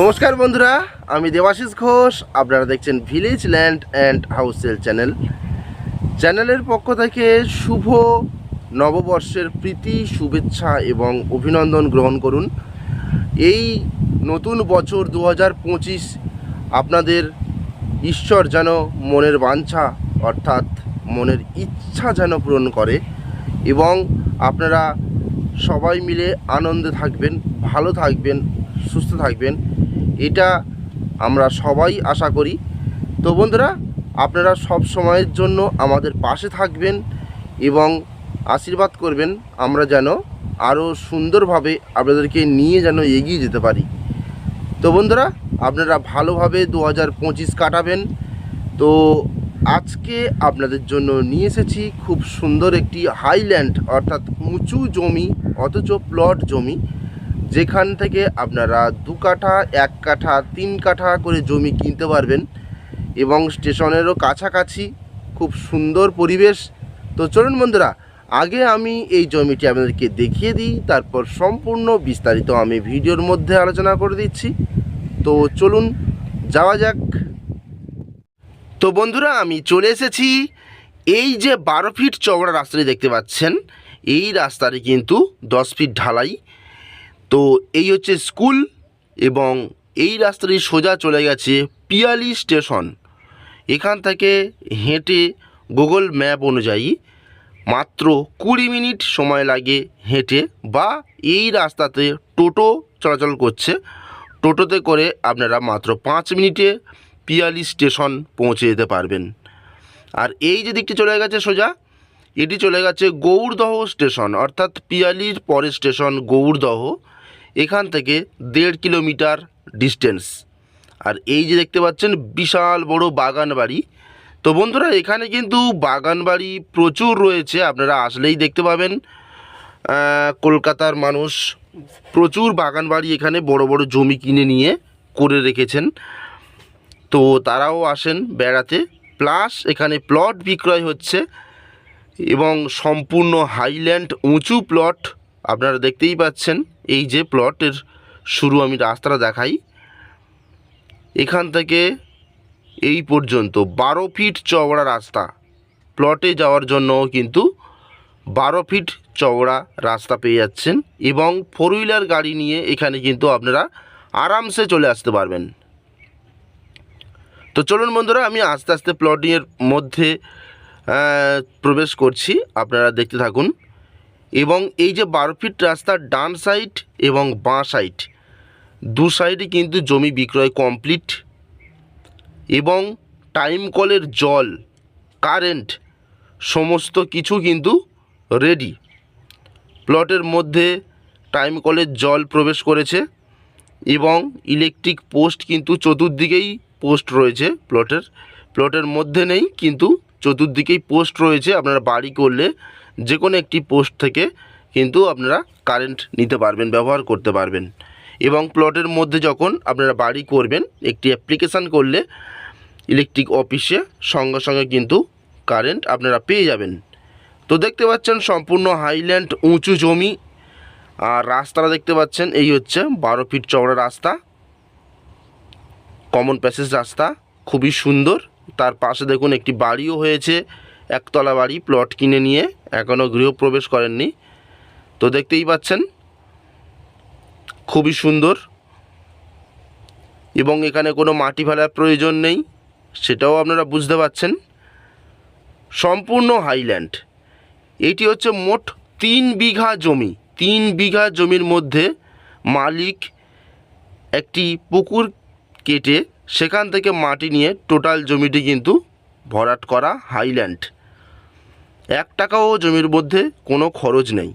নমস্কার বন্ধুরা, আমি দেবাশিস ঘোষ। আপনারা দেখছেন village land and house sale channel চ্যানেলের পক্ষ থেকে শুভ নববর্ষের প্রীতি, শুভেচ্ছা এবং অভিনন্দন গ্রহণ করুন। এই নতুন বছর দু হাজার পঁচিশ আপনাদের ঈশ্বর যেন মনের বাঞ্ছা, অর্থাৎ মনের ইচ্ছা যেন পূরণ করে এবং আপনারা সবাই মিলে আনন্দে থাকবেন, ভালো থাকবেন, সুস্থ থাকবেন। এটা আমরা সবাই আশা করি। তো বন্ধুরা, আপনারা সব সময়ের জন্য আমাদের পাশে থাকবেন এবং আশীর্বাদ করবেন। আমরা যেন আরও সুন্দরভাবে আপনাদেরকে নিয়ে যেন এগিয়ে যেতে পারি। তো বন্ধুরা, আপনারা ভালোভাবে দু হাজার পঁচিশ কাটাবেন। তো আজকে আপনাদের জন্য নিয়ে এসেছি খুব সুন্দর একটি হাইল্যান্ড, অর্থাৎ উঁচু জমি, অথচ প্লট জমি। যেখান থেকে আপনারা দু কাঠা, এক কাঠা, তিন কাঠা করে জমি কিনতে পারবেন এবং স্টেশনেরও কাছাকাছি খুব সুন্দর পরিবেশ। তো চলুন বন্ধুরা, আগে আমি এই জমিটি আপনাদেরকে দেখিয়ে দিই, তারপর সম্পূর্ণ বিস্তারিত আমি ভিডিওর মধ্যে আলোচনা করে দিচ্ছি। তো চলুন, যাওয়া যাক। তো বন্ধুরা, আমি চলে এসেছি এই যে বারো ফিট চওড়া রাস্তাটি দেখতে পাচ্ছেন। এই রাস্তাটি কিন্তু দশ ফিট ঢালাই তো এই হচ্ছে স্কুল এবং এই রাস্তাটি সোজা চলে গেছে পিয়ালি স্টেশন। এখান থেকে হেঁটে গুগল ম্যাপ অনুযায়ী মাত্র কুড়ি মিনিট সময় লাগে হেঁটে বা এই রাস্তাতে টোটো চলাচল করছে। টোটোতে করে আপনারা মাত্র পাঁচ মিনিটে পিয়ালি স্টেশন পৌঁছে যেতে পারবেন। আর এই যে দিকটি চলে গেছে সোজা, এটি চলে গেছে গৌড়দহ স্টেশন, অর্থাৎ পিয়ালির পরের স্টেশন গৌড়দহ। এখান থেকে দেড় কিলোমিটার ডিস্টেন্স আর এই যে দেখতে পাচ্ছেন, বিশাল বড় বাগান বাড়ি। তো বন্ধুরা, এখানে কিন্তু বাগান বাড়ি প্রচুর রয়েছে, আপনারা আসলেই দেখতে পাবেন। কলকাতার মানুষ প্রচুর বাগান বাড়ি এখানে বড় বড় জমি কিনে নিয়ে করে রেখেছেন। তো তারাও আসেন বেড়াতে। প্লাস এখানে প্লট বিক্রয় হচ্ছে এবং সম্পূর্ণ হাইল্যান্ড উঁচু প্লট আপনারা দেখতেই পাচ্ছেন এই যে প্লটের শুরু আমি রাস্তাটা দেখাই। এখান থেকে এই পর্যন্ত বারো ফিট চওড়া রাস্তা। প্লটে যাওয়ার জন্য কিন্তু বারো ফিট চওড়া রাস্তা পেয়ে যাচ্ছেন এবং ফোর হুইলার গাড়ি নিয়ে এখানে কিন্তু আপনারা আরামসে চলে আসতে পারবেন। তো চলুন বন্ধুরা, আমি আস্তে আস্তে প্লটিংয়ের মধ্যে প্রবেশ করছি। আপনারা দেখতে থাকুন। এবং এই যে বারো ফিট রাস্তার ডান সাইড এবং বাঁ সাইড, দু সাইডে কিন্তু জমি বিক্রয় কমপ্লিট এবং টাইম কলের জল, কারেন্ট সমস্ত কিছু কিন্তু রেডি। প্লটের মধ্যে টাইম কলের জল প্রবেশ করেছে এবং ইলেকট্রিক পোস্ট কিন্তু চতুর্দিকেই পোস্ট রয়েছে প্লটের। প্লটের মধ্যে নেই কিন্তু চতুর্দিকেই পোস্ট রয়েছে, আপনারা বাড়ি করলে যে কোনো একটি পোস্ট থেকে কিন্তু আপনারা কারেন্ট নিতে পারবেন, ব্যবহার করতে পারবেন। এবং প্লটের মধ্যে যখন আপনারা বাড়ি করবেন, একটি অ্যাপ্লিকেশান করলে ইলেকট্রিক অফিসে সঙ্গে সঙ্গে কিন্তু কারেন্ট আপনারা পেয়ে যাবেন। তো দেখতে পাচ্ছেন সম্পূর্ণ হাইল্যান্ড উঁচু জমি। আর রাস্তাটা দেখতে পাচ্ছেন, এই হচ্ছে বারো ফিট চওড়া রাস্তা। কমন প্যাসেজ রাস্তা, খুবই সুন্দর। তার পাশে দেখুন একটি বাড়িও হয়েছে। একতলা বাড়ি প্লট কিনে নিয়ে এখনও গৃহপ্রবেশ করেননি। তো দেখতেই পাচ্ছেন, খুবই সুন্দর। এবং এখানে কোনো মাটি ফেলার প্রয়োজন নেই, সেটাও আপনারা বুঝতে পাচ্ছেন। সম্পূর্ণ হাইল্যান্ড এটি হচ্ছে মোট তিন বিঘা জমি। তিন বিঘা জমির মধ্যে মালিক একটি পুকুর কেটে সেখান থেকে মাটি নিয়ে টোটাল জমিটি কিন্তু ভরাট করা হাইল্যান্ড এক টাকাও জমির মধ্যে কোনো খরচ নেই।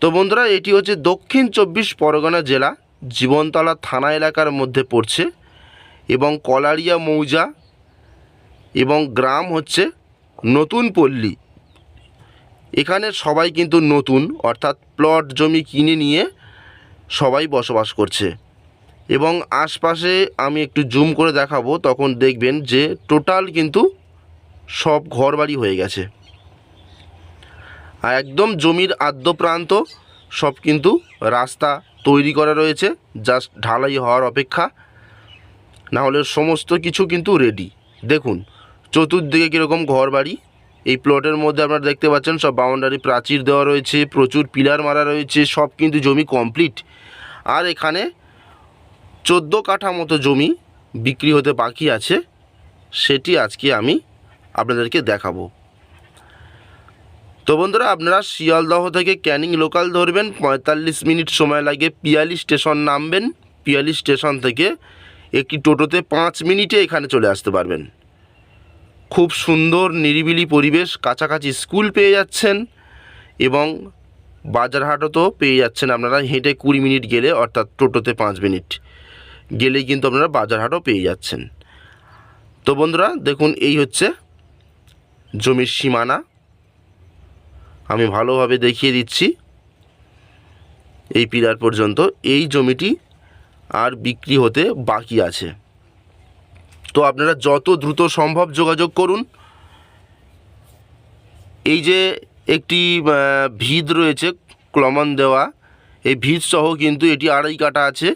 তো বন্ধুরা, এটি হচ্ছে দক্ষিণ চব্বিশ পরগনা জেলা, জীবনতলা থানা এলাকার মধ্যে পড়ছে এবং কলারিয়া মৌজা এবং গ্রাম হচ্ছে নতুন পল্লী। এখানে সবাই কিন্তু নতুন, অর্থাৎ প্লট জমি কিনে নিয়ে সবাই বসবাস করছে। এবং আশপাশে আমি একটু জুম করে দেখাবো, তখন দেখবেন যে টোটাল কিন্তু সব ঘরবাড়ি হয়ে গেছে। আর একদম জমির আদ্য প্রান্ত সব কিন্তু রাস্তা তৈরি করা রয়েছে জাস্ট ঢালাই হওয়ার অপেক্ষা। না হলে সমস্ত কিছু কিন্তু রেডি দেখুন, চতুর্দিকে কীরকম ঘর বাড়ি এই প্লটের মধ্যে আপনারা দেখতে পাচ্ছেন, সব বাউন্ডারি প্রাচীর দেওয়া রয়েছে, প্রচুর পিলার মারা রয়েছে, সব কিন্তু জমি কমপ্লিট আর এখানে চোদ্দ কাঠা মতো জমি বিক্রি হতে বাকি আছে, সেটি আজকে আমি আপনাদেরকে দেখাবো। তো বন্ধুরা, আপনারা শিয়ালদহ থেকে ক্যানিং লোকাল ধরবেন। পঁয়তাল্লিশ মিনিট সময় লাগে পিয়ালি স্টেশন নামবেন। পিয়ালি স্টেশন থেকে একটি টোটোতে পাঁচ মিনিটে এখানে চলে আসতে পারবেন। খুব সুন্দর, নিরিবিলি পরিবেশ, কাছাকাছি স্কুল পেয়ে যাচ্ছেন এবং বাজারহাটও তো পেয়ে যাচ্ছেন আপনারা। হেঁটে কুড়ি মিনিট গেলে, অর্থাৎ টোটোতে পাঁচ মিনিট গেলেই কিন্তু আপনারা বাজারহাটও পেয়ে যাচ্ছেন। তো বন্ধুরা, দেখুন, এই হচ্ছে জমির সীমানা। আমি ভালোভাবে দেখিয়ে দিচ্ছি এই পিলার পর্যন্ত। এই জমিটি আর বিক্রি হতে বাকি আছে। তো আপনারা যত দ্রুত সম্ভব যোগাযোগ করুন। এই যে একটি ভিত রয়েছে, ক্লমন দেওয়া, এই ভিত সহ কিন্তু এটি আড়াই কাটা আছে।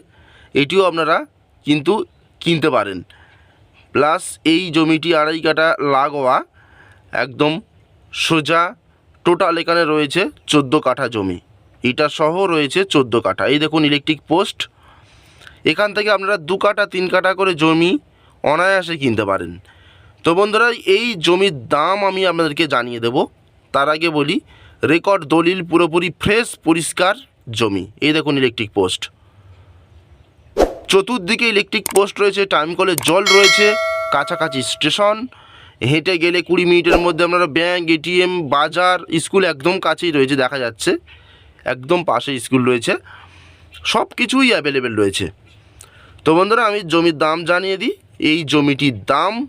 এটিও আপনারা কিন্তু কিনতে পারেন। প্লাস এই জমিটি আড়াই কাটা লাগোয়া, একদম সোজা টোটাল এখানে রয়েছে চোদ্দ কাঠা জমি। এটা সহ রয়েছে চোদ্দ কাঠা। এই দেখুন ইলেকট্রিক পোস্ট এখান থেকে আপনারা দু কাঠা, তিন কাঠা করে জমি অনায়াসে কিনতে পারেন। তো বন্ধুরা, এই জমির দাম আমি আপনাদেরকে জানিয়ে দেব। তার আগে বলি, রেকর্ড দলিল পুরোপুরি ফ্রেশ, পরিষ্কার জমি। এই দেখুন ইলেকট্রিক পোস্ট চতুর্দিকে ইলেকট্রিক পোস্ট রয়েছে টাইম কলের জল রয়েছে, কাছাকাছি স্টেশন হেঁটে গেলে কুড়ি মিনিটের মধ্যে আপনারা ব্যাঙ্ক এটিএম বাজার, স্কুল একদম কাছেই রয়েছে, দেখা যাচ্ছে। একদম পাশে স্কুল রয়েছে। সব কিছুই অ্যাভেলেবেল রয়েছে। তো বন্ধুরা, আমি জমির দাম জানিয়ে দিই। এই জমিটির দাম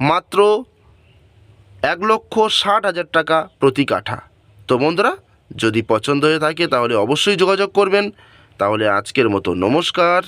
মাত্র এক লক্ষ ষাট হাজার টাকা প্রতি কাঠা। তো বন্ধুরা, যদি পছন্দ হয়ে থাকে, তাহলে অবশ্যই যোগাযোগ করবেন। তাহলে আজকের মতো নমস্কার।